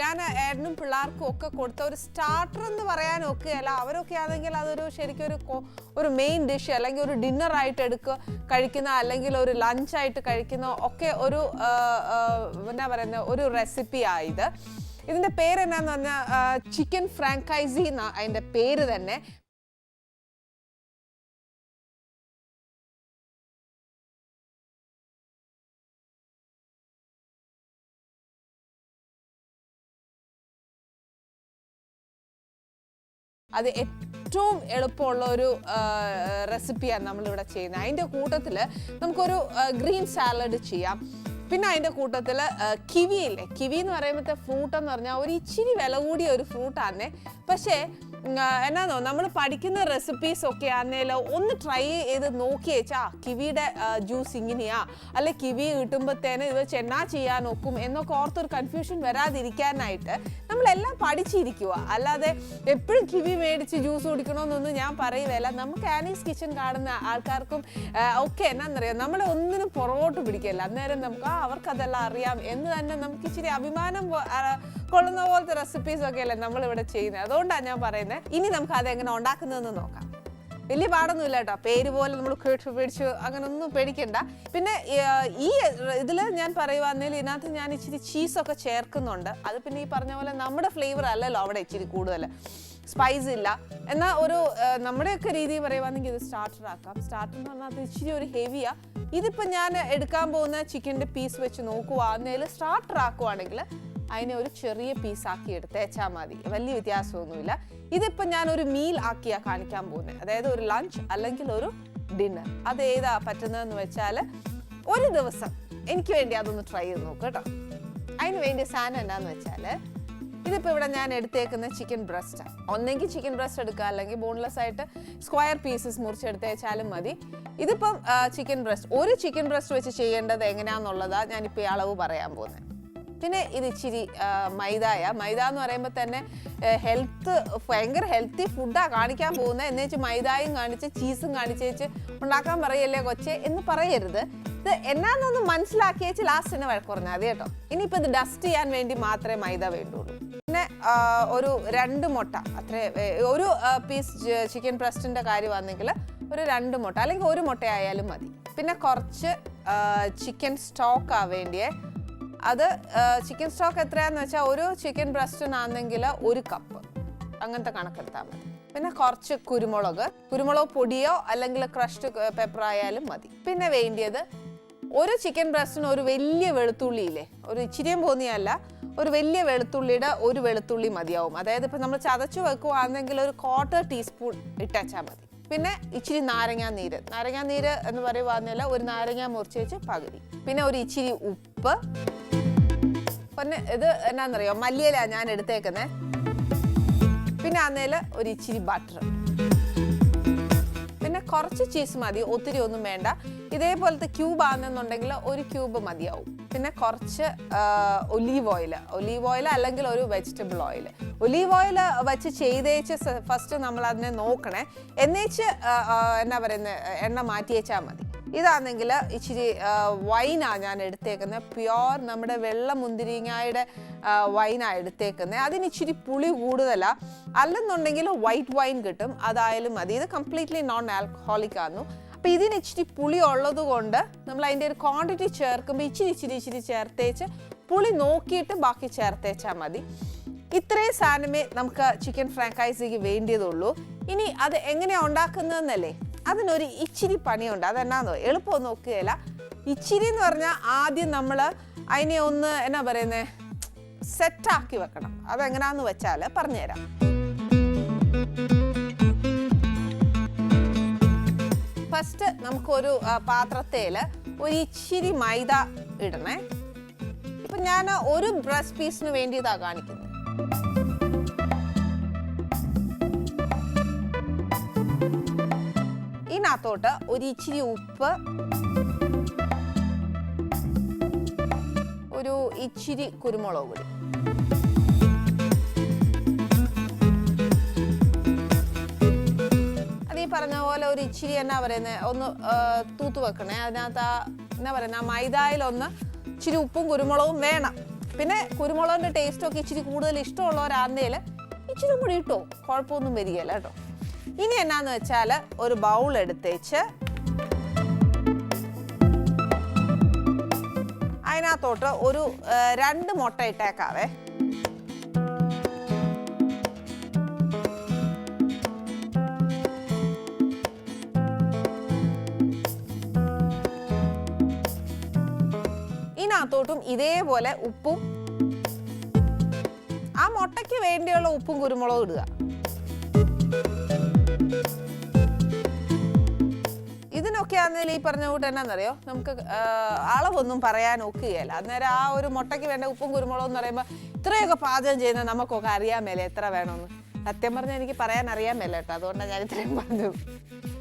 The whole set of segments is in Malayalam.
ഞാൻ ഏടനും പിള്ളേർക്കും ഒക്കെ കൊടുത്ത ഒരു സ്റ്റാർട്ടർ എന്ന് പറയാൻ ഒക്കെയല്ല അവരൊക്കെ ആണെങ്കിൽ അതൊരു ശരിക്കും ഒരു ഒരു മെയിൻ ഡിഷ് അല്ലെങ്കിൽ ഒരു ഡിന്നർ ആയിട്ട് എടുക്കുക കഴിക്കുന്ന അല്ലെങ്കിൽ ഒരു ലഞ്ചായിട്ട് കഴിക്കുന്ന ഒക്കെ ഒരു എന്നാ പറയുന്ന ഒരു റെസിപ്പി ആയത് ഇതിന്റെ പേര് എന്നാന്ന് പറഞ്ഞാൽ ചിക്കൻ ഫ്രാങ്കൈസി എന്നാ അതിന്റെ പേര് തന്നെ. അത് ഏറ്റവും എളുപ്പമുള്ള ഒരു റെസിപ്പിയാണ് നമ്മളിവിടെ ചെയ്യുന്നത്. അതിന്റെ കൂട്ടത്തിൽ നമുക്കൊരു ഗ്രീൻ സാലഡ് ചെയ്യാം. പിന്നെ അതിന്റെ കൂട്ടത്തിൽ കിവി ഇല്ലേ? കിവി എന്ന് പറയുമ്പോഴത്തെ ഫ്രൂട്ട് എന്ന് പറഞ്ഞാൽ ഒരു ഇച്ചിരി വില കൂടിയ ഒരു ഫ്രൂട്ടാണ് പക്ഷേ എന്നാന്നോ നമ്മൾ പഠിക്കുന്ന റെസിപ്പീസ് ഒക്കെ ആണെങ്കിലോ ഒന്ന് ട്രൈ ചെയ്ത് നോക്കി വെച്ചാ കിവിയുടെ ജ്യൂസ് ഇങ്ങനെയാ. അല്ലെ കിവി കിട്ടുമ്പോഴത്തേന് ഇത് ചെന്നാ ചെയ്യാൻ നോക്കും എന്നൊക്കെ ഓർത്തൊരു കൺഫ്യൂഷൻ വരാതിരിക്കാനായിട്ട് നമ്മളെല്ലാം പഠിച്ചിരിക്കുക അല്ലാതെ എപ്പോഴും കിവി മേടിച്ച് ജ്യൂസ് കുടിക്കണമെന്നൊന്നും ഞാൻ പറയുകയല്ല. നമുക്ക് ആനീസ് കിച്ചൺ കാണുന്ന ആൾക്കാർക്കും ഒക്കെ എന്നാന്നറിയാം? നമ്മളെ ഒന്നിനും പുറകോട്ട് പിടിക്കല്ല അന്നേരം നമുക്ക് ആ അവർക്കതെല്ലാം അറിയാം എന്ന് തന്നെ നമുക്ക് ഇച്ചിരി അഭിമാനം കൊള്ളുന്ന പോലത്തെ റെസിപ്പീസ് ഒക്കെ അല്ലേ നമ്മളിവിടെ ചെയ്യുന്നത്. അതുകൊണ്ടാണ് ഞാൻ പറയുന്നത് ഇനി നമുക്ക് അതെങ്ങനെ ഉണ്ടാക്കുന്നതെന്ന് നോക്കാം. വലിയ പാടൊന്നുമില്ല കേട്ടോ. പേര് പോലെ നമ്മൾ പേടിച്ചു അങ്ങനെ ഒന്നും പേടിക്കണ്ട. പിന്നെ ഈ ഇതിൽ ഞാൻ പറയുവാണെങ്കിൽ ഇതിനകത്ത് ഞാൻ ഇച്ചിരി ചീസൊക്കെ ചേർക്കുന്നുണ്ട്. അത് പിന്നെ ഈ പറഞ്ഞ പോലെ നമ്മുടെ ഫ്ലേവർ അല്ലല്ലോ അവിടെ ഇച്ചിരി കൂടുതൽ സ്പൈസ് ഇല്ല. എന്നാൽ ഒരു നമ്മുടെയൊക്കെ രീതി പറയുവാണെങ്കിൽ ഇത് സ്റ്റാർട്ടർ ആക്കാം. സ്റ്റാർട്ടർ എന്ന് പറഞ്ഞാൽ അത് ഇച്ചിരി ഒരു ഹെവിയാ ഇതിപ്പോൾ ഞാൻ എടുക്കാൻ പോകുന്ന ചിക്കന്റെ പീസ് വെച്ച് നോക്കുവാന്നേൽ സ്റ്റാർട്ടർ ആക്കുവാണെങ്കിൽ അതിനെ ഒരു ചെറിയ പീസാക്കി എടുത്ത് തേച്ചാൽ മതി. വലിയ വ്യത്യാസമൊന്നുമില്ല. ഇതിപ്പോൾ ഞാൻ ഒരു മീൽ ആക്കിയാ കാണിക്കാൻ പോകുന്നത് അതായത് ഒരു ലഞ്ച് അല്ലെങ്കിൽ ഒരു ഡിന്നർ അത് ഏതാ പറ്റുന്നതെന്ന് വെച്ചാൽ ഒരു ദിവസം എനിക്ക് വേണ്ടി അതൊന്ന് ട്രൈ ചെയ്ത് നോക്കുക കേട്ടോ. അതിന് വേണ്ടി സാധനം എന്താണെന്ന് വെച്ചാൽ ഇതിപ്പോൾ ഇവിടെ ഞാൻ എടുത്തേക്കുന്ന ചിക്കൻ ബ്രസ്റ്റ് ഒന്നെങ്കിൽ ചിക്കൻ ബ്രസ്റ്റ് എടുക്കുക. അല്ലെങ്കിൽ ബോൺലെസ് ആയിട്ട് സ്ക്വയർ പീസസ് മുറിച്ചെടുത്തേച്ചാലും മതി. ഇതിപ്പം ചിക്കൻ ബ്രസ്റ്റ് ഒരു ചിക്കൻ ബ്രസ്റ്റ് വെച്ച് ചെയ്യേണ്ടത് എങ്ങനെയാണെന്നുള്ളതാണ് ഞാനിപ്പോൾ ഈ അളവ് പറയാൻ പോകുന്നത് പിന്നെ ഇത് ഇച്ചിരി മൈദായ. മൈദ എന്ന് പറയുമ്പോൾ തന്നെ ഹെൽത്ത് ഭയങ്കര ഹെൽത്തി ഫുഡാണ് കാണിക്കാൻ പോകുന്നത് എന്ന് വെച്ച് മൈദായും കാണിച്ച് ചീസും കാണിച്ച് വെച്ച് ഉണ്ടാക്കാൻ പറയല്ലേ കൊച്ചേ എന്ന് പറയരുത്. ഇത് എന്നാന്നൊന്ന് മനസ്സിലാക്കി വെച്ച് ലാസ്റ്റ് തന്നെ വഴക്കുറഞ്ഞാൽ മതി കേട്ടോ. ഇനിയിപ്പോൾ ഇത് ഡസ്റ്റ് ചെയ്യാൻ വേണ്ടി മാത്രമേ മൈദ വേണ്ടുള്ളൂ. പിന്നെ ഒരു രണ്ട് മുട്ട. അത്രേ ഒരു പീസ് ചിക്കൻ ബ്രസ്റ്റിന്റെ കാര്യമാണെങ്കിൽ ഒരു രണ്ട് മുട്ട. അല്ലെങ്കിൽ ഒരു മുട്ട ആയാലും മതി. പിന്നെ കുറച്ച് ചിക്കൻ സ്റ്റോക്കാണ് വേണ്ടിയേ അത് ചിക്കൻ സ്റ്റോക്ക് എത്രയാന്ന് വെച്ചാൽ ഒരു ചിക്കൻ ബ്രസ്റ്റിനാണെങ്കിൽ ഒരു കപ്പ് അങ്ങനത്തെ കണക്കെടുത്താൽ മതി. പിന്നെ കുറച്ച് കുരുമുളക് കുരുമുളക് പൊടിയോ അല്ലെങ്കിൽ ക്രഷ്ഡ് പെപ്പർ ആയാലും മതി. പിന്നെ വേണ്ടിയത് ഒരു ചിക്കൻ ബ്രസ്റ്റിന് ഒരു വലിയ വെളുത്തുള്ളി ഇല്ലേ? ഒരു ഇച്ചിരിയും പോന്നിയല്ല ഒരു വലിയ വെളുത്തുള്ളിയുടെ ഒരു വെളുത്തുള്ളി മതിയാവും. അതായത് ഇപ്പം നമ്മൾ ചതച്ചു വെക്കുവാണെങ്കിൽ ഒരു ക്വാർട്ടർ ടീസ്പൂൺ ഇട്ടച്ചാൽ മതി. പിന്നെ ഇച്ചിരി നാരങ്ങാ നീര്. നാരങ്ങാ നീര് എന്ന് പറയുവാന്നില്ല ഒരു നാരങ്ങ മുറിച്ച് വെച്ച് പകുതി. പിന്നെ ഒരു ഇച്ചിരി ഉപ്പ്. പിന്നെ ഇത് എന്നാന്നറിയോ? മല്ലിയില ഞാൻ എടുത്തേക്കുന്നത് പിന്നെ അന്നേൽ ഒരു ഇച്ചിരി ബട്ടർ പിന്നെ കുറച്ച് ചീസ് മതി ഒത്തിരി ഒന്നും വേണ്ട. ഇതേപോലത്തെ ക്യൂബ് ആണെന്നുണ്ടെങ്കിൽ ഒരു ക്യൂബ് മതിയാവും. പിന്നെ കുറച്ച് ഒലീവ് ഓയിൽ ഒലീവ് ഓയിൽ അല്ലെങ്കിൽ ഒരു വെജിറ്റബിൾ ഓയിൽ ഒലീവ് ഓയിൽ വെച്ച് ചെയ്തേച്ച് ഫസ്റ്റ് നമ്മൾ അതിനെ നോക്കണേ. എന്നേച്ച് എന്നാ പറയുന്നത് എണ്ണ മാറ്റിയേച്ചാൽ മതി. ഇതാണെങ്കിൽ ഇച്ചിരി വൈനാണ് ഞാൻ എടുത്തേക്കുന്നത് പ്യുവർ നമ്മുടെ വെള്ള മുന്തിരിങ്ങായുടെ വൈനാണ് എടുത്തേക്കുന്നത് അതിന് ഇച്ചിരി പുളി കൂടുതലാണ് അല്ലെന്നുണ്ടെങ്കിൽ വൈറ്റ് വൈൻ കിട്ടും. അതായാലും മതി. ഇത് കംപ്ലീറ്റ്ലി നോൺ ആൽക്കഹോളിക് ആണ് അപ്പോൾ ഇതിന് ഇച്ചിരി പുളി ഉള്ളത് കൊണ്ട് നമ്മൾ അതിന്റെ ഒരു ക്വാണ്ടിറ്റി ചേർക്കുമ്പോൾ ഇച്ചിരി ഇച്ചിരി ഇച്ചിരി ചേർത്തേച്ച് പുളി നോക്കിയിട്ട് ബാക്കി ചേർത്തേച്ചാൽ മതി. ഇത്രയും സാധനമേ നമുക്ക് ചിക്കൻ ഫ്രാങ്കൈസിക്ക് വേണ്ടിയതുള്ളൂ. ഇനി അത് എങ്ങനെയാണ് ഉണ്ടാക്കുന്നതെന്നല്ലേ? അതിനൊരു ഇച്ചിരി പണിയുണ്ട്. അതെന്നാന്നോ? എളുപ്പം നോക്കുകയില്ല. ഇച്ചിരി എന്ന് പറഞ്ഞാൽ ആദ്യം നമ്മൾ അതിനെ ഒന്ന് എന്നാ പറയുന്നത് സെറ്റാക്കി വെക്കണം. അതെങ്ങനെയാന്ന് വെച്ചാൽ പറഞ്ഞുതരാം. ഫസ്റ്റ് നമുക്കൊരു പാത്രത്തിൽ ഒരു ഇച്ചിരി മൈദ ഇടണേ. ഇപ്പൊ ഞാൻ ഒരു ബ്രസ്റ്റ് പീസിന് വേണ്ടിയതാ കാണിക്കുന്നത് ഇതിനകത്തോട്ട് ഒരു ഇച്ചിരി ഉപ്പ്. ഒരു ഇച്ചിരി കുരുമുളക് പൊടി. പറഞ്ഞ പോലെ ഒരു ഇച്ചിരി എന്നാ പറയുന്നത് ഒന്ന് തൂത്ത് വെക്കണേ. അതിനകത്ത് ആ എന്നാ പറയുന്നത് ആ മൈദായിലൊന്ന് ഇച്ചിരി ഉപ്പും കുരുമുളകും വേണം. പിന്നെ കുരുമുളകിന്റെ ടേസ്റ്റൊക്കെ ഇച്ചിരി കൂടുതൽ ഇഷ്ടമുള്ളവരാന്നേൽ ഇച്ചിരി കൂടി ഇട്ടോ. കുഴപ്പമൊന്നും വരികയില്ല കേട്ടോ. ഇനി എന്നാന്ന് വെച്ചാൽ ഒരു ബൗൾ എടുത്തേച്ച് അതിനകത്തോട്ട് ഒരു രണ്ട് മുട്ട ഇട്ടേക്കാവേ. ഇതേപോലെ ഉപ്പും ആ മുട്ടയ്ക്ക് വേണ്ടിയുള്ള ഉപ്പും കുരുമുളകും ഇടുക. ഇതിനൊക്കെ ആണെങ്കിൽ ഈ പറഞ്ഞ കൂട്ട് എന്നാന്നറിയോ? നമുക്ക് അളവൊന്നും പറയാൻ ഒക്കുകയല്ല. അന്നേരം ആ ഒരു മുട്ടയ്ക്ക് വേണ്ട ഉപ്പും കുരുമുളകും എന്ന് പറയുമ്പോൾ ഇത്രയൊക്കെ പാചകം ചെയ്യുന്ന നമുക്കൊക്കെ അറിയാൻ മേലെ എത്ര വേണമെന്ന്. സത്യം പറഞ്ഞാൽ എനിക്ക് പറയാൻ അറിയാൻ മേലെ കേട്ടോ. അതുകൊണ്ടാണ് ഞാൻ ഇത്രയും പറഞ്ഞത്.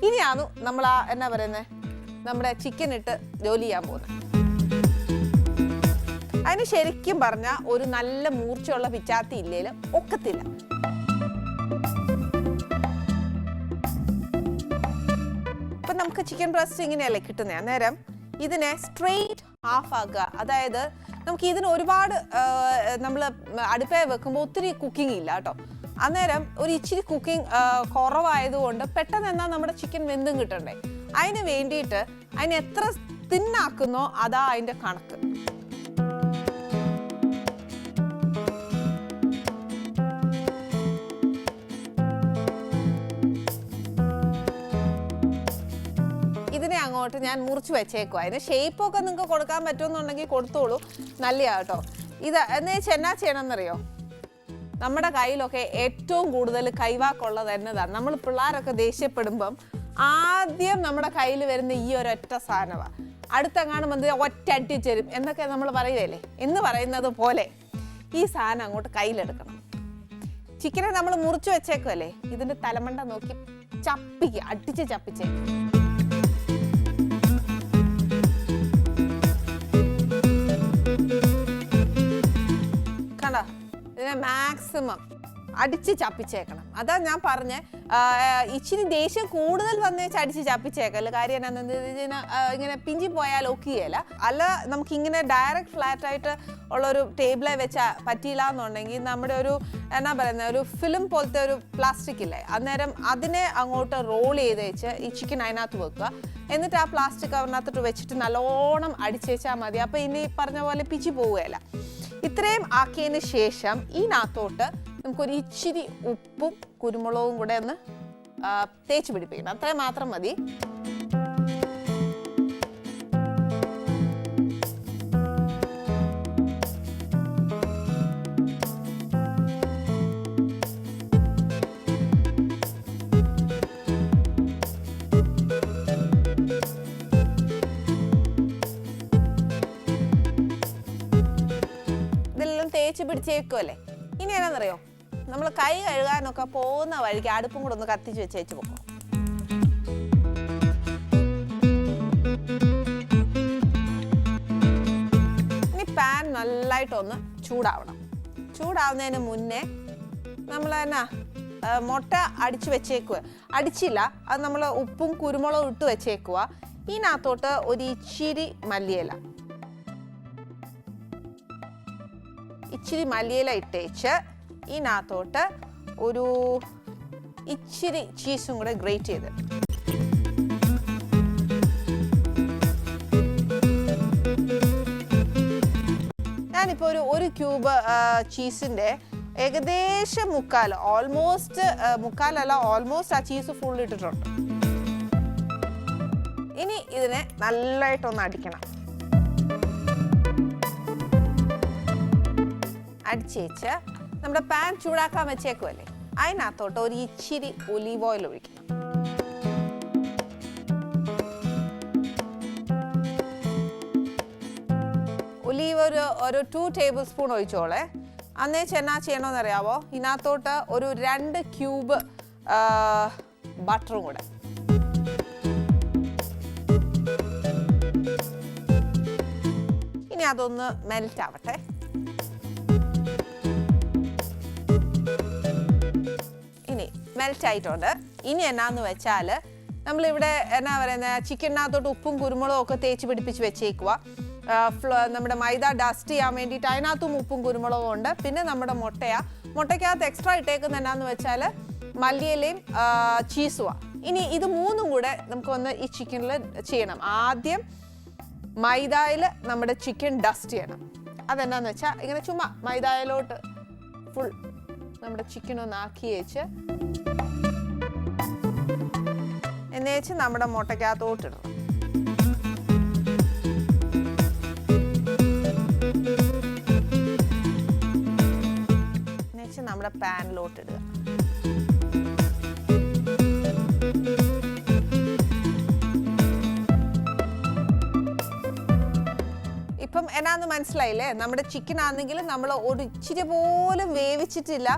ഇനിയാണ് നമ്മൾ ആ എന്നാ പറയുന്നത് നമ്മുടെ ചിക്കൻ ഇട്ട് ജോലി ചെയ്യാൻ പോകുന്നത്. അതിന് ശരിക്കും പറഞ്ഞാൽ ഒരു നല്ല മൂർച്ചയുള്ള പിച്ചാത്തി ഇല്ലേലും ഒക്കത്തില്ല. ഇപ്പം നമുക്ക് ചിക്കൻ ബ്രസ്റ്റ് ഇങ്ങനെയല്ലേ കിട്ടുന്നത് അന്നേരം ഇതിനെ സ്ട്രെയിറ്റ് ഹാഫ് ആക്കുക. അതായത് നമുക്ക് ഇതിന് ഒരുപാട് നമ്മൾ അടുപ്പേ വെക്കുമ്പോൾ ഒത്തിരി കുക്കിംഗ് ഇല്ല കേട്ടോ. അന്നേരം ഒരു ഇച്ചിരി കുക്കിംഗ് കുറവായതുകൊണ്ട് പെട്ടെന്ന് എന്നാൽ നമ്മുടെ ചിക്കൻ വെന്തും കിട്ടണ്ടേ? അതിന് വേണ്ടിയിട്ട് അതിന് എത്ര തിന്നാക്കുന്നോ അതാ അതിന്റെ കണക്ക്. അങ്ങോട്ട് ഞാൻ മുറിച്ച് വെച്ചേക്കും. അതിന് ഷേപ്പൊക്കെ നിങ്ങൾക്ക് കൊടുക്കാൻ പറ്റുമെന്നുണ്ടെങ്കിൽ കൊടുത്തോളൂ. നല്ലതാ കേട്ടോ. ഇത് എന്ന് വെച്ചാൽ എന്നാ ചെയ്യണമെന്നറിയോ? നമ്മുടെ കയ്യിലൊക്കെ ഏറ്റവും കൂടുതൽ കൈവാക്കുള്ളത് എന്നതാണ്. നമ്മൾ പിള്ളേരൊക്കെ ദേഷ്യപ്പെടുമ്പം ആദ്യം നമ്മുടെ കയ്യിൽ വരുന്ന ഈ ഒരൊറ്റ സാധനമാണ് അടുത്തെങ്ങാനും വന്ന് ഒറ്റ അടിച്ചരും എന്നൊക്കെ നമ്മൾ പറയുകയല്ലേ? എന്ന് പറയുന്നത് പോലെ ഈ സാധനം അങ്ങോട്ട് കയ്യിലെടുക്കണം. ചിക്കനെ നമ്മൾ മുറിച്ച് വെച്ചേക്കുമല്ലേ ഇതിന്റെ തലമണ്ട നോക്കി ചപ്പിക്കുക അടിച്ച് ചപ്പിച്ചേക്കും. ഇതിനെ മാക്സിമം അടിച്ച് ചപ്പിച്ചേക്കണം. അതാ ഞാൻ പറഞ്ഞ ഇച്ചിരി ദേഷ്യം കൂടുതൽ വന്നേ അടിച്ച് ചപ്പിച്ചേക്കൽ. കാര്യം എന്നാന്ന് ഇതിന് ഇങ്ങനെ പിഞ്ചി പോയാൽ ഒക്കെയല്ല അല്ല നമുക്ക് ഇങ്ങനെ ഡയറക്റ്റ് ഫ്ലാറ്റ് ആയിട്ട് ഉള്ളൊരു ടേബിളെ വെച്ച് പറ്റിയില്ല എന്നുണ്ടെങ്കിൽ നമ്മുടെ ഒരു എന്നാ പറയുന്നത് ഒരു ഫിലിം പോലത്തെ ഒരു പ്ലാസ്റ്റിക് ഇല്ലേ അന്നേരം അതിനെ അങ്ങോട്ട് റോൾ ചെയ്ത് വെച്ച് ഈ ചിക്കൻ അതിനകത്ത് വെക്കുക. എന്നിട്ട് ആ പ്ലാസ്റ്റിക് കവറിനകത്തോട്ട് വെച്ചിട്ട് നല്ലോണം അടിച്ചേച്ചാൽ മതി. അപ്പോൾ ഇനി പറഞ്ഞ പോലെ പിച്ചി പോവുകയല്ല ഇത്രയും ആക്കിയതിന് ശേഷം ഈ നാത്തോട്ട് നമുക്കൊരു ഇച്ചിരി ഉപ്പും കുരുമുളകും കൂടെ ഒന്ന് തേച്ച് പിടിപ്പിക്കണം. അത്രയും മാത്രം മതി. തേച്ച് പിടിച്ചേക്കുമല്ലേ ഇനി എന്നാന്നറിയോ നമ്മൾ കൈ കഴുകാനൊക്കെ പോകുന്ന വഴിക്ക് അടുപ്പും കൂടെ ഒന്ന് കത്തിച്ച് വെച്ചേച്ച് പോകും ഇനി പാൻ നല്ലതായിട്ടൊന്ന് ചൂടാവണം. ചൂടാവുന്നതിന് മുന്നേ നമ്മൾ എന്നാ മുട്ട അടിച്ച് വെച്ചേക്കുക അടിച്ചില്ല അത് നമ്മൾ ഉപ്പും കുരുമുളകും ഇട്ട് വെച്ചേക്കുക ഇതിനകത്തോട്ട് ഒരു ഇച്ചിരി മല്ലിയില. ഇച്ചിരി മല്ലിയില ഇട്ടേച്ച് ഇതിനകത്തോട്ട് ഒരു ഇച്ചിരി ചീസും കൂടെ ഗ്രേറ്റ് ചെയ്ത്. ഞാനിപ്പോൾ ഒരു ഒരു ക്യൂബ് ചീസിന്റെ ഏകദേശം മുക്കാൽ ഓൾമോസ്റ്റ് മുക്കാലല്ല ഓൾമോസ്റ്റ് ആ ചീസ് ഫുൾ ഇട്ടിട്ടുണ്ട്. ഇനി ഇതിനെ നല്ലതായിട്ടൊന്ന് അടിക്കണം. അടിച്ചേച്ച് നമ്മുടെ പാൻ ചൂടാക്കാൻ വെച്ചേക്കുമല്ലേ അതിനകത്തോട്ട് ഒരു ഇച്ചിരി ഒലീവ് ഓയിൽ ഒഴിക്കണം ഒലീവ് ഒരു ഒരു ടു ടേബിൾ സ്പൂൺ ഒഴിച്ചോളെ. അന്നേ ചെന്നാ ചെയ്യണമെന്ന് അറിയാവോ? ഇതിനകത്തോട്ട് ഒരു രണ്ട് ക്യൂബ് ബട്ടറും കൂടെ. ഇനി അതൊന്ന് മെൽറ്റ് ആവട്ടെ. മെൽറ്റ് ആയിട്ടുണ്ട്. ഇനി എന്നാന്ന് വെച്ചാൽ നമ്മളിവിടെ എന്നാ പറയുന്നത് ചിക്കനകത്തോട്ട് ഉപ്പും കുരുമുളകും ഒക്കെ തേച്ച് പിടിപ്പിച്ച് വെച്ചേക്കുക നമ്മുടെ മൈദ ഡസ്റ്റ് ചെയ്യാൻ വേണ്ടിയിട്ട് അതിനകത്തും ഉപ്പും കുരുമുളകും ഉണ്ട്. പിന്നെ നമ്മുടെ മുട്ടയാ. മുട്ടയ്ക്കകത്ത് എക്സ്ട്രാ ഇട്ടേക്കുന്ന എന്നാന്ന് വെച്ചാൽ മല്ലിയിലയും ചീസുവാ ഇനി ഇത് മൂന്നും കൂടെ നമുക്കൊന്ന് ഈ ചിക്കനിൽ ചെയ്യണം. ആദ്യം മൈദയിൽ നമ്മുടെ ചിക്കൻ ഡസ്റ്റ് ചെയ്യണം. അതെന്നാന്ന് വെച്ചാൽ ഇങ്ങനെ ചുമ്മാ മൈദയിലോട്ട് ഫുൾ നമ്മുടെ ചിക്കൻ ഒന്ന് ആക്കി വെച്ച്. എന്ന് വെച്ച് നമ്മുടെ മുട്ടയ്ക്കകത്തോട്ടിടും എന്നുവെച്ച് എന്ന് വെച്ച് നമ്മുടെ പാനിലോട്ട് എന്നാന്ന് മനസ്സിലായില്ലേ? നമ്മുടെ ചിക്കൻ ആണെങ്കിൽ നമ്മൾ ഒരു ഇച്ചിരി പോലും വേവിച്ചിട്ടില്ല.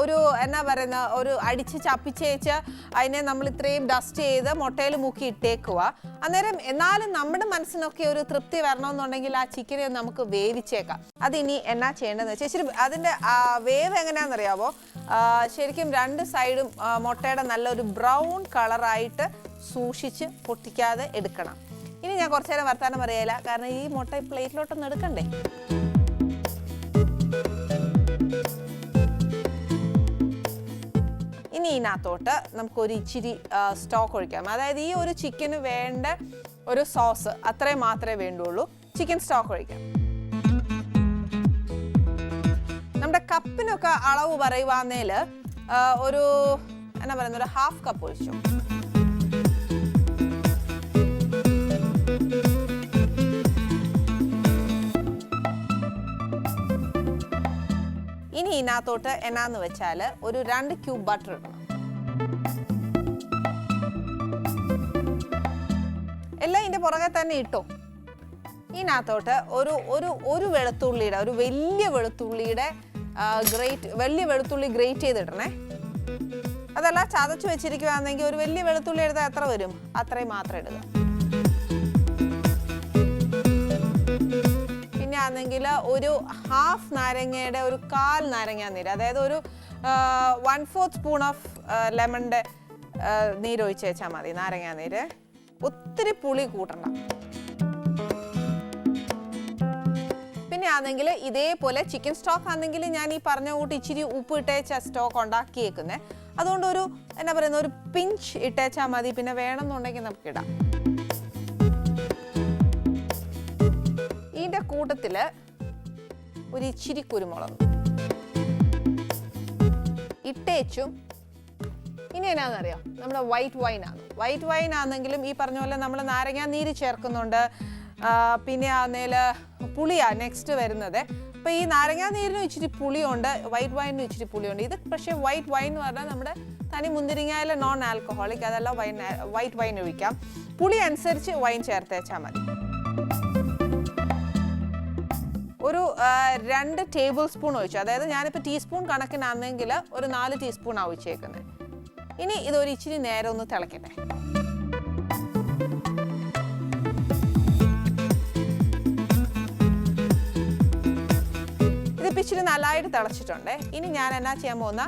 ഒരു എന്നാ പറയുന്ന ഒരു അടിച്ച് ചപ്പിച്ചേച്ച് അതിനെ നമ്മൾ ഇത്രയും ഡസ്റ്റ് ചെയ്ത് മുട്ടയിൽ മുക്കി ഇട്ടേക്കുക അന്നേരം എന്നാലും നമ്മുടെ മനസ്സിനൊക്കെ ഒരു തൃപ്തി വരണമെന്നുണ്ടെങ്കിൽ ആ ചിക്കനെ നമുക്ക് വേവിച്ചേക്കാം. അതിനി എന്നാ ചെയ്യേണ്ടതെന്ന് വെച്ചാൽ ശരി അതിന്റെ വേവ് എങ്ങനെയാണെന്നറിയാവോ? ശരിക്കും രണ്ട് സൈഡും മുട്ടയുടെ നല്ലൊരു ബ്രൗൺ കളറായിട്ട് സൂക്ഷിച്ച് പൊട്ടിക്കാതെ എടുക്കണം. ഇനി ഞാൻ കുറച്ചു നേരം വർത്താനം പറയല. കാരണം ഈ മുട്ട പ്ലേറ്റിലോട്ടൊന്ന് എടുക്കണ്ടേ? ഇനി ഇതിനകത്തോട്ട് നമുക്കൊരു ഇച്ചിരി സ്റ്റോക്ക് ഒഴിക്കാം. അതായത് ഈ ഒരു ചിക്കന് വേണ്ട ഒരു സോസ് അത്രയും മാത്രമേ വേണ്ടുള്ളൂ. ചിക്കൻ സ്റ്റോക്ക് ഒഴിക്കാം. നമ്മുടെ കപ്പിനൊക്കെ അളവ് പറയുവാന്നേൽ ഒരു എന്നാ പറയുന്ന ഒരു ഹാഫ് കപ്പ് ഒഴിച്ചു. ഇതിനകത്തോട്ട് എന്നാന്ന് വെച്ചാൽ ഒരു രണ്ട് ക്യൂബ് ബട്ടർ ഇടണം. എല്ലാം ഇതിന്റെ പുറകെ തന്നെ ഇട്ടോ. ഇതിനകത്തോട്ട് ഒരു ഒരു ഒരു വെളുത്തുള്ളിയുടെ ഒരു വലിയ വെളുത്തുള്ളിയുടെ ഗ്രേറ്റ് വലിയ വെളുത്തുള്ളി ഗ്രേറ്റ് ചെയ്തിടണേ. അതല്ല ചതച്ച് വെച്ചിരിക്കുകയാണെങ്കിൽ ഒരു വലിയ വെളുത്തുള്ളി എടുത്താൽ എത്ര വരും? അത്രയും മാത്രം ഇടുക. ആണെങ്കിൽ ഒരു ഹാഫ് നാരങ്ങയുടെ ഒരു കാൽ നാരങ്ങ നീര് അതായത് ഒരു വൺ ഫോർത്ത് സ്പൂൺ ഓഫ് ലെമണിന്റെ നീര് ഒഴിച്ച് വെച്ചാൽ മതി നാരങ്ങ നീര്. ഒത്തിരി പുളി കൂട്ടണ്ട. പിന്നെ ആണെങ്കിൽ ഇതേപോലെ ചിക്കൻ സ്റ്റോക്ക് ആണെങ്കിൽ ഞാൻ ഈ പറഞ്ഞ കൂട്ടി ഇച്ചിരി ഉപ്പ് ഇട്ടേച്ച സ്റ്റോക്ക് ഉണ്ടാക്കിയേക്കുന്നത് അതുകൊണ്ട് ഒരു എന്നാ പറയുന്ന ഒരു പിഞ്ച് ഇട്ടേച്ചാൽ മതി പിന്നെ വേണമെന്നുണ്ടെങ്കിൽ നമുക്ക് ഇടാം കൂട്ടത്തിൽ ഒരു ഇച്ചിരി കുരുമുളക്. ഇട്ടേച്ചും. ഇനി എന്നാന്നറിയോ? നമ്മുടെ വൈറ്റ് വൈൻ ആണ്. വൈറ്റ് വൈൻ ആണെങ്കിലും ഈ പറഞ്ഞ പോലെ നമ്മൾ നാരങ്ങ നീര് ചേർക്കുന്നുണ്ട്. പിന്നെ ആന്നേൽ പുളിയാണ് നെക്സ്റ്റ് വരുന്നത്. അപ്പോൾ ഈ നാരങ്ങാ നീരിനും ഇച്ചിരി പുളിയുണ്ട് വൈറ്റ് വൈനിനും ഇച്ചിരി പുളിയുണ്ട്. ഇത് പക്ഷേ വൈറ്റ് വൈൻ എന്ന് പറഞ്ഞാൽ നമ്മുടെ തനി മുന്തിരിങ്ങയിലെ നോൺ ആൽക്കഹോളിക് അതല്ല വൈൻ വൈറ്റ് വൈൻ ഒഴിക്കാം. പുളി അനുസരിച്ച് വൈൻ ചേർത്തേച്ചാൽ മതി. ഒരു രണ്ട് ടേബിൾ സ്പൂൺ ഒഴിച്ചു. അതായത് ഞാനിപ്പോൾ ടീസ്പൂൺ കണക്കിനാണെങ്കിൽ ഒരു നാല് ടീസ്പൂൺ ഒഴിച്ചേക്കുന്നത് ഇനി ഇതൊരു ഇച്ചിരി നേരം ഒന്ന് തിളക്കട്ടെ. ഇതിപ്പോൾ ഇച്ചിരി നല്ലതായിട്ട് തിളച്ചിട്ടുണ്ട്. ഇനി ഞാൻ എന്നാ ചെയ്യാൻ പോകുന്ന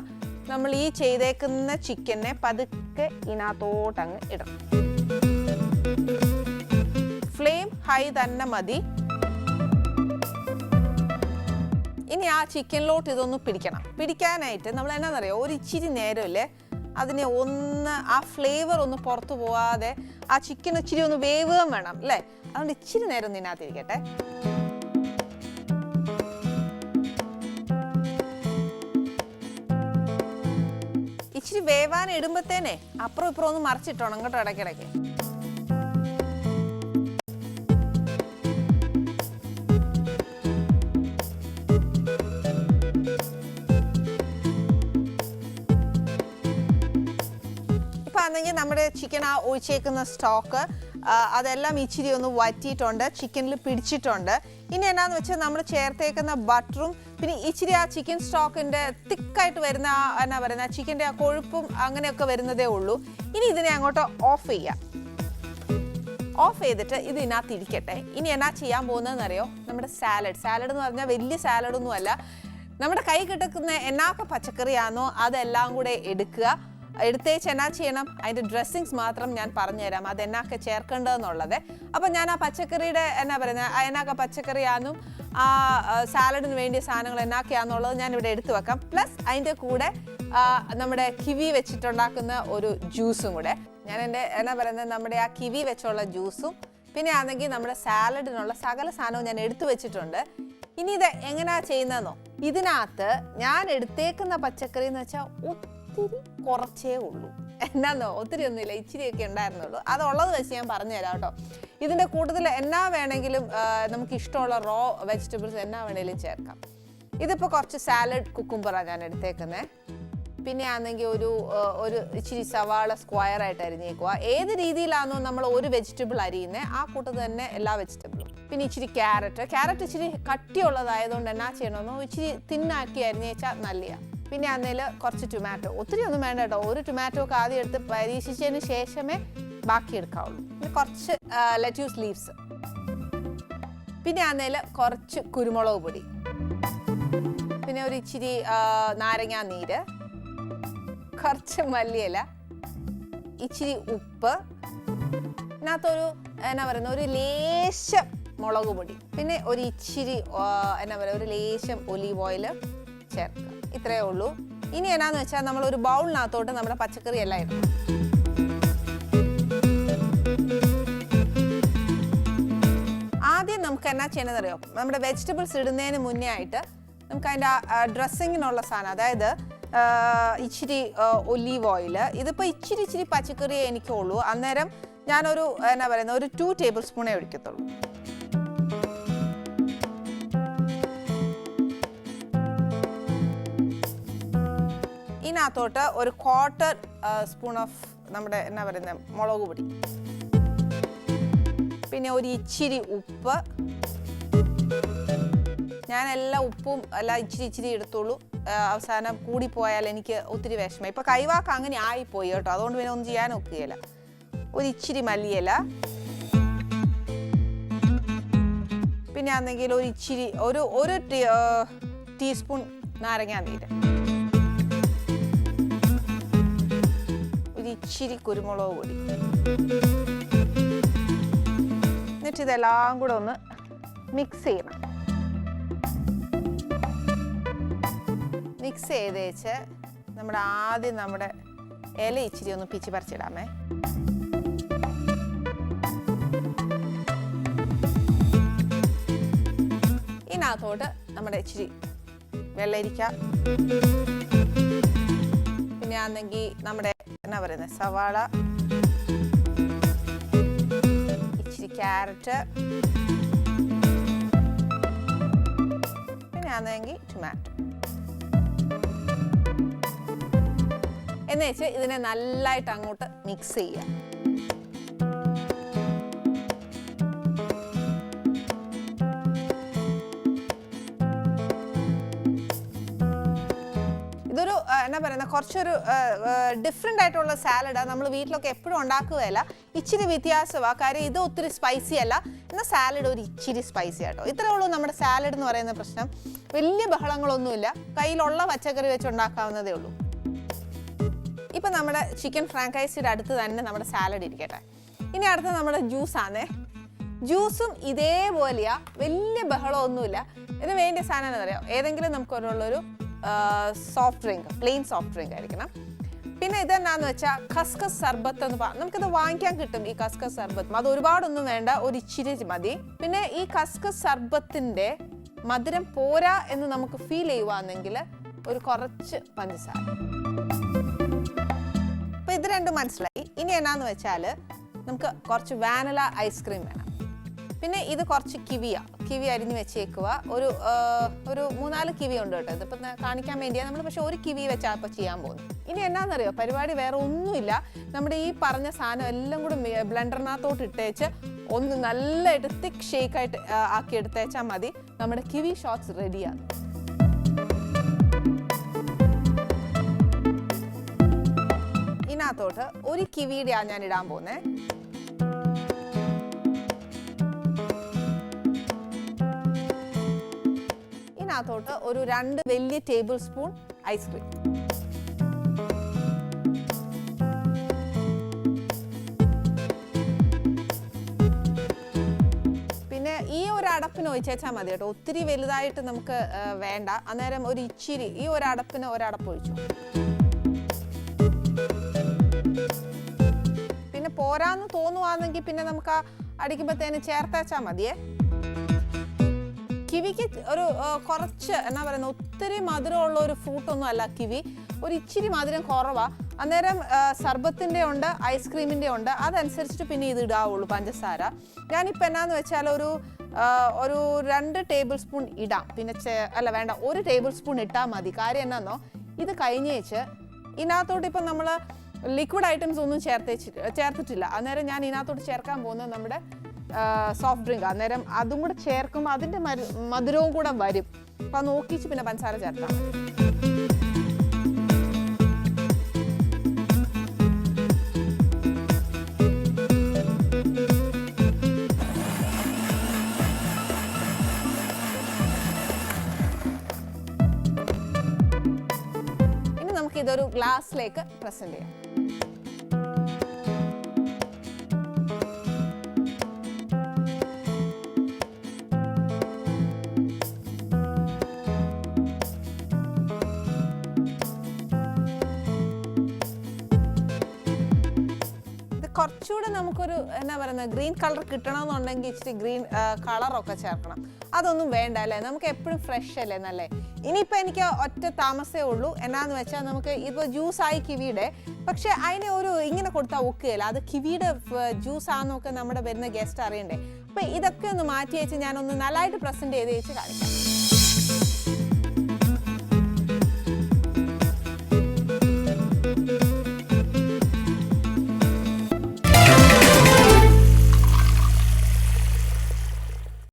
നമ്മൾ ഈ ചെയ്തേക്കുന്ന ചിക്കനെ പതുക്കെ ഇതിനകത്തോട്ടങ്ങ് ഇടണം. ഫ്ലെയിം ഹൈ തന്നെ മതി. ഇനി ആ ചിക്കനിലോട്ട് ഇതൊന്ന് പിടിക്കണം. പിടിക്കാനായിട്ട് നമ്മൾ എന്നാന്നറിയോ? ഒരു ഇച്ചിരി നേരമല്ലേ? അതിനെ ഒന്ന് ആ ഫ്ലേവർ ഒന്ന് പുറത്തു പോവാതെ ആ ചിക്കൻ ഇച്ചിരി ഒന്ന് വേവുകയും വേണം അല്ലേ? അതുകൊണ്ട് ഇച്ചിരി നേരം ഒന്ന് ഇതിനകത്തിരിക്കട്ടെ. ഇച്ചിരി വേവാൻ ഇടുമ്പത്തേനെ അപ്പുറം ഇപ്പുറം ഒന്ന് മറിച്ചിട്ടോണം കേട്ടോ ഇടയ്ക്കിടയ്ക്ക്. ചിക്കൻ ആ ഒഴിച്ചേക്കുന്ന സ്റ്റോക്ക് അതെല്ലാം ഇച്ചിരി ഒന്ന് വറ്റിയിട്ടുണ്ട് ചിക്കനിൽ പിടിച്ചിട്ടുണ്ട്. ഇനി എന്നാന്ന് വെച്ചാൽ നമ്മൾ ചേർത്തേക്കുന്ന ബട്ടറും പിന്നെ ഇച്ചിരി ആ ചിക്കൻ സ്റ്റോക്കിന്റെ തിക്കായിട്ട് വരുന്ന ആ എന്നാ പറയുന്ന ചിക്കന്റെ ആ കൊഴുപ്പും അങ്ങനെയൊക്കെ വരുന്നതേ ഉള്ളൂ. ഇനി ഇതിനെ അങ്ങോട്ട് ഓഫ് ചെയ്യാം. ഓഫ് ചെയ്തിട്ട് ഇത് ഇതിനകത്ത് ഇരിക്കട്ടെ. ഇനി എന്നാ ചെയ്യാൻ പോകുന്നതെന്ന് അറിയോ നമ്മുടെ സാലഡ് സാലഡ് എന്ന് പറഞ്ഞാൽ വലിയ സാലഡൊന്നും അല്ല നമ്മുടെ കൈ കിടക്കുന്ന എന്നാക്ക പച്ചക്കറിയാണോ അതെല്ലാം കൂടെ എടുക്കുക. എടുത്തേച്ച് എന്നാ ചെയ്യണം. അതിന്റെ ഡ്രസ്സിങ്സ് മാത്രം ഞാൻ പറഞ്ഞുതരാം. അത് എന്നാക്കെ ചേർക്കേണ്ടതെന്നുള്ളത്. അപ്പം ഞാൻ ആ പച്ചക്കറിയുടെ എന്നാ പറയുന്നത് എന്നാക്കെ പച്ചക്കറിയാന്നും ആ സാലഡിന് വേണ്ടിയ സാധനങ്ങൾ എന്നാക്കെയാന്നുള്ളത് ഞാൻ ഇവിടെ എടുത്തു വെക്കാം. പ്ലസ് അതിന്റെ കൂടെ നമ്മുടെ കിവി വെച്ചിട്ടുണ്ടാക്കുന്ന ഒരു ജ്യൂസും കൂടെ. ഞാൻ എന്റെ എന്നാ പറയുന്നത് നമ്മുടെ ആ കിവി വെച്ചുള്ള ജ്യൂസും പിന്നെ ആണെങ്കിൽ നമ്മുടെ സാലഡിനുള്ള സകല സാധനവും ഞാൻ എടുത്തു വെച്ചിട്ടുണ്ട്. ഇനി ഇത് എങ്ങനെയാ ചെയ്യുന്നതെന്നോ? ഇതിനകത്ത് ഞാൻ എടുത്തേക്കുന്ന പച്ചക്കറി എന്ന് വെച്ചാൽ ഒത്തിരി കുറച്ചേ ഉള്ളൂ. എന്നാന്നോ? ഒത്തിരി ഒന്നുമില്ല. ഇച്ചിരിയൊക്കെ ഉണ്ടായിരുന്നുള്ളൂ. അതുള്ളത് വെച്ച് ഞാൻ പറഞ്ഞു തരാം കേട്ടോ. ഇതിന്റെ കൂട്ടത്തിൽ എന്നാ വേണമെങ്കിലും നമുക്ക് ഇഷ്ടമുള്ള റോ വെജിറ്റബിൾസ് എന്നാ വേണമെങ്കിലും ചേർക്കാം. ഇതിപ്പോൾ കുറച്ച് സാലഡ് കുക്കുംബറാണ് ഞാൻ എടുത്തേക്കുന്നത് പിന്നെ ആണെങ്കിൽ ഒരു ഒരു ഇച്ചിരി സവാള സ്ക്വയർ ആയിട്ട് അരിഞ്ഞേക്കുക ഏത് രീതിയിലാണോ നമ്മൾ ഒരു വെജിറ്റബിൾ അരിയുന്നത് ആ കൂട്ടത്തിൽ തന്നെ എല്ലാ വെജിറ്റബിളും പിന്നെ ഇച്ചിരി ക്യാരറ്റ് ക്യാരറ്റ് ഇച്ചിരി കട്ടിയുള്ളതായതുകൊണ്ട് എന്നാ ചെയ്യണമെന്നോ? ഇച്ചിരി തിന്നാക്കി അരിഞ്ഞേച്ചാൽ നല്ലതാണ് പിന്നെ അന്നേൽ കുറച്ച് ടൊമാറ്റോ ഒത്തിരി ഒന്നും വേണ്ട കേട്ടോ. ഒരു ടൊമാറ്റോ ആദ്യം എടുത്ത് പരീക്ഷിച്ചതിന് ശേഷമേ ബാക്കി എടുക്കാവുള്ളൂ. പിന്നെ കുറച്ച് ലെറ്റ്യൂസ് ലീവ്സ് പിന്നെ അന്നേൽ കുറച്ച് കുരുമുളക് പൊടി. പിന്നെ ഒരു ഇച്ചിരി നാരങ്ങാ നീര്. കുറച്ച് മല്ലിയില. ഇച്ചിരി ഉപ്പ്. ഇതിനകത്തൊരു എന്നാ പറയുന്ന ഒരു ലേശം മുളക് പൊടി. പിന്നെ ഒരു ഇച്ചിരി എന്നാ പറയുക ഒരു ലേശം ഒലീവ് ഓയിൽ ചേർക്കുക. ഇത്രയേ ഉള്ളൂ. ഇനി എന്നാന്ന് വെച്ചാൽ നമ്മൾ ഒരു ബൗളിനകത്തോട്ട് നമ്മുടെ പച്ചക്കറി എല്ലാം ഇടും. ആദ്യം നമുക്ക് എന്നാ ചെയ്യണമെന്ന് അറിയോ? നമ്മുടെ വെജിറ്റബിൾസ് ഇടുന്നതിന് മുന്നേ ആയിട്ട് നമുക്ക് അതിന്റെ ഡ്രസ്സിങ്ങിനുള്ള സാധനം അതായത് ഇച്ചിരി ഒലീവ് ഓയിൽ ഇതിപ്പോൾ ഇച്ചിരി ഇച്ചിരി പച്ചക്കറിയേ എനിക്കുള്ളൂ. അന്നേരം ഞാനൊരു എന്നാ പറയുന്നത് ഒരു ടു ടേബിൾ സ്പൂണേ ഒഴിക്കത്തുള്ളൂ. ഇതിനകത്തോട്ട് ഒരു ക്വാർട്ടർ സ്പൂൺ ഓഫ് നമ്മുടെ എന്നാ പറയുന്നത് മുളക് പൊടി. പിന്നെ ഒരു ഇച്ചിരി ഉപ്പ്. ഞാൻ എല്ലാ ഉപ്പും എല്ലാം ഇച്ചിരി ഇച്ചിരി എടുത്തോളൂ അവസാനം കൂടിപ്പോയാൽ എനിക്ക് ഒത്തിരി വിഷമം ഇപ്പം കൈവാക്ക് അങ്ങനെ ആയിപ്പോയി കേട്ടോ. അതുകൊണ്ട് പിന്നെ ഒന്നും ചെയ്യാൻ ഒക്കുകയില്ല. ഒരു ഇച്ചിരി മല്ലിയില. പിന്നെ ആണെങ്കിൽ ഒരു ഇച്ചിരി ഒരു ഒരു ടീസ്പൂൺ നാരങ്ങാ നീര്. ഇച്ചിരി കുരുമുളക് പൊടി. എന്നിട്ട് ഇതെല്ലാം കൂടെ ഒന്ന് മിക്സ് ചെയ്യണം. മിക്സ് ചെയ്ത് വെച്ച് നമ്മുടെ ആദ്യം നമ്മുടെ ഇല ഇച്ചിരി ഒന്ന് പിച്ചി പറിച്ചിടാമേ. ഇതിനകത്തോട്ട് നമ്മുടെ ഇച്ചിരി വെള്ളരിക്ക. പിന്നെ ആണെങ്കിൽ നമ്മുടെ എന്നാ പറയുന്നത് സവാള ഇച്ചിരി ക്യാരറ്റ് പിന്നെ ആണെങ്കിൽ ടൊമാറ്റോ എന്ന് വെച്ച് ഇതിനെ നല്ലതായിട്ട് അങ്ങോട്ട് മിക്സ് ചെയ്യുക കുറച്ചൊരു ഡിഫറെന്റ് ആയിട്ടുള്ള സാലഡാണ് നമ്മൾ വീട്ടിലൊക്കെ എപ്പോഴും ഉണ്ടാക്കുകയല്ല. ഇച്ചിരി വ്യത്യാസമാണ് കാര്യം ഇത് ഒത്തിരി സ്പൈസി അല്ല. എന്നാൽ സാലഡ് ഒരു ഇച്ചിരി സ്പൈസി ആട്ടോ. ഇത്രേ ഉള്ളൂ നമ്മുടെ സാലഡ് എന്ന് പറയുന്ന പ്രശ്നം. വലിയ ബഹളങ്ങളൊന്നുമില്ല. കയ്യിലുള്ള പച്ചക്കറി വെച്ച് ഉണ്ടാക്കാവുന്നതേ ഉള്ളൂ. ഇപ്പം നമ്മുടെ ചിക്കൻ ഫ്രാങ്കൈസിയുടെ അടുത്ത് തന്നെ നമ്മുടെ സാലഡ് ഇരിക്കട്ടെ. ഇനി അടുത്ത നമ്മുടെ ജ്യൂസാണേ ജ്യൂസും ഇതേപോലെയാ. വലിയ ബഹളമൊന്നുമില്ല. ഇതിന് വേണ്ട സാധനം എന്താ പറയുക ഏതെങ്കിലും നമുക്കൊരുള്ളൊരു soft drink plain soft drink ആയിരിക്കണം. പിന്നെ ഇതെന്നാന്ന് വെച്ചാൽ ഖസ്ഖസ് സർബത്ത് എന്ന് പറ നമുക്കിത് വാങ്ങിക്കാൻ കിട്ടും ഈ ഖസ്ഖസ് സർബത്ത്. അത് ഒരുപാടൊന്നും വേണ്ട ഒരു ഇച്ചിരി മതി. പിന്നെ ഈ ഖസ്ഖസ് സർബത്തിന്റെ മധുരം പോരാ എന്ന് നമുക്ക് ഫീൽ ചെയ്യുവാണെങ്കിൽ ഒരു കുറച്ച് പഞ്ചസാര. അപ്പൊ ഇത് രണ്ടും മനസ്സിലായി. ഇനി എന്നാന്ന് വെച്ചാൽ നമുക്ക് കുറച്ച് വാനില ഐസ്ക്രീം വേണം. പിന്നെ ഇത് കുറച്ച് കിവിയ. കിവി അരിഞ്ഞ് വെച്ചേക്കുക ഒരു ഒരു മൂന്നാൽ കിവി ഉണ്ട് കേട്ടോ. ഇതിപ്പോൾ കാണിക്കാൻ വേണ്ടിയാണ് നമ്മൾ പക്ഷെ ഒരു കിവി വെച്ചാൽ ഇപ്പോൾ ചെയ്യാൻ പോകുന്നത്. ഇനി എന്നാന്നറിയോ? പരിപാടി വേറെ ഒന്നുമില്ല. നമ്മുടെ ഈ പറഞ്ഞ സാധനം എല്ലാം കൂടി ബ്ലെൻഡറിനകത്തോട്ട് ഇട്ടേച്ച് ഒന്ന് നല്ലതായിട്ട് തിക്ക് ഷേക്കായിട്ട് ആക്കി എടുത്തേച്ചാൽ മതി. നമ്മുടെ കിവി ഷോട്ട്സ് റെഡിയാണ്. ഇതിനകത്തോട്ട് ഒരു കിവിയുടെയാണ് ഞാൻ ഇടാൻ പോകുന്നത് അതിനകത്തോട്ട് ഒരു രണ്ട് വലിയ ടേബിൾ സ്പൂൺ ഐസ്ക്രീം പിന്നെ ഈ ഒരു അടപ്പിന് ഒഴിച്ചേച്ചാൽ മതി കേട്ടോ. ഒത്തിരി വലുതായിട്ട് നമുക്ക് വേണ്ട. അന്നേരം ഒരു ഇച്ചിരി ഈ ഒരു അടപ്പിന് ഒരടപ്പ് ഒഴിച്ചു. പിന്നെ പോരാന്ന് തോന്നുവാണെങ്കിൽ പിന്നെ നമുക്ക് ആ അടിക്കുമ്പോഴത്തേന് ചേർത്തേച്ചാൽ മതിയേ. കിവിക്ക് ഒരു കുറച്ച് എന്നാ പറയുന്നത് ഒത്തിരി മധുരമുള്ള ഒരു ഫ്രൂട്ടൊന്നും അല്ല കിവി. ഒരു ഇച്ചിരി മധുരം കുറവാണ് അന്നേരം സർബത്തിന്റെ ഉണ്ട് ഐസ്ക്രീമിന്റെ ഉണ്ട്. അതനുസരിച്ചിട്ട് പിന്നെ ഇത് ഇടാവുള്ളൂ പഞ്ചസാര. ഞാനിപ്പോൾ എന്നാന്ന് വെച്ചാൽ ഒരു ഒരു രണ്ട് ടേബിൾ സ്പൂൺ ഇടാം. പിന്നെ അല്ല വേണ്ട ഒരു ടേബിൾ സ്പൂൺ ഇട്ടാൽ മതി. കാര്യം എന്നാന്നോ ഇത് കഴിഞ്ഞേച്ച് ഇതിനകത്തോട്ട് ഇപ്പം നമ്മൾ ലിക്വിഡ് ഐറ്റംസ് ഒന്നും ചേർത്ത് ചേർത്തിട്ടില്ല. അന്നേരം ഞാൻ ഇതിനകത്തോട്ട് ചേർക്കാൻ പോകുന്നത് നമ്മുടെ സോഫ്റ്റ് ഡ്രിങ്ക് അന്നേരം അതും കൂടെ ചേർക്കുമ്പോൾ അതിന്റെ മധുരവും കൂടെ വരും. അപ്പം അത് നോക്കിച്ച് പിന്നെ പഞ്ചസാര ചേർക്കാം. ഇതൊരു ഗ്ലാസ്സിലേക്ക് പ്രസന്റ് ചെയ്യാം. കുറച്ചുകൂടെ നമുക്കൊരു എന്താ പറയുന്നത് ഗ്രീൻ കളർ കിട്ടണമെന്നുണ്ടെങ്കിൽ ഇച്ചിരി ഗ്രീൻ കളറൊക്കെ ചേർക്കണം. അതൊന്നും വേണ്ട അല്ലേ? നമുക്ക് എപ്പോഴും ഫ്രഷ് അല്ലേ നല്ലേ? ഇനിയിപ്പോൾ എനിക്ക് ഒറ്റ താമസേ ഉള്ളൂ. എന്നാന്ന് വെച്ചാൽ നമുക്ക് ഇപ്പോൾ ജ്യൂസായി കിവിയുടെ. പക്ഷെ അതിനെ ഒരു ഇങ്ങനെ കൊടുത്താൽ ഒക്കുകയില്ല അത് കിവിയുടെ ജ്യൂസ് നമ്മുടെ വരുന്ന ഗസ്റ്റ് അറിയണ്ടേ? അപ്പോൾ ഇതൊക്കെ ഒന്ന് മാറ്റി വെച്ച് ഞാനൊന്ന് നല്ലതായിട്ട് പ്രസന്റ് ചെയ്ത് വെച്ച് കാണിക്കാം.